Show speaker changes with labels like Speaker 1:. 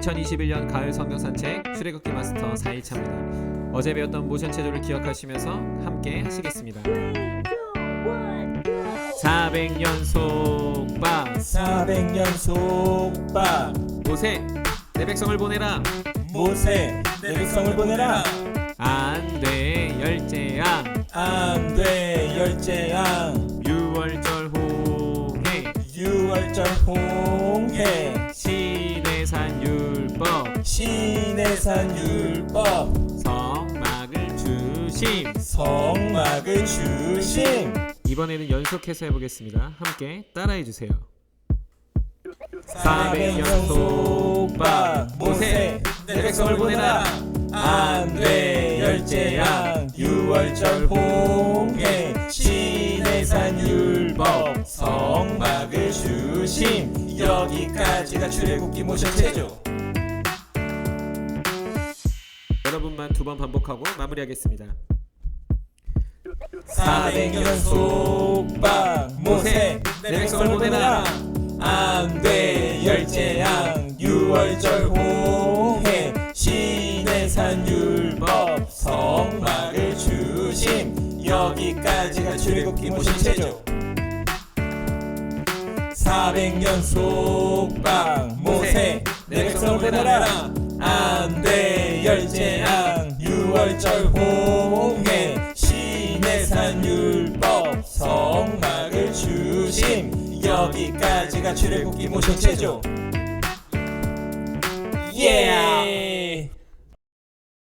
Speaker 1: 2021년 가을 성경 산책 출애굽기 마스터 4일차입니다. 어제 배웠던 모션 체조를 기억하시면서 함께 하시겠습니다. 400년 속박.
Speaker 2: 400년 속박.
Speaker 1: 모세 내 백성을 보내라.
Speaker 2: 모세 내 백성을 보내라.
Speaker 1: 안돼 열제양
Speaker 2: 안돼 열제양
Speaker 1: 유월절 홍해.
Speaker 2: 유월절 홍해
Speaker 1: 시내산 율법. 성막을 주심.
Speaker 2: 성막을 주심.
Speaker 1: 이번에는 연속해서 해보겠습니다. 함께 따라해 주세요.
Speaker 2: 400년 속박. 모세 내 백성을 보내라. 안돼 열제양 유월절 홍해. 시내산 율법. 성막을 주심. 여기까지가 출애굽기 모션 체조
Speaker 1: 여러분만 두 번 반복하고 마무리하겠습니다.
Speaker 2: 400년 속박 모세 내 백성을 보내라. 안돼 열제양 유월절 홍해 시내산 율법 성막을 주심. 여기까지가 출애굽기 모신 체조. 400년 속박 출애굽기 모션 체조 yeah!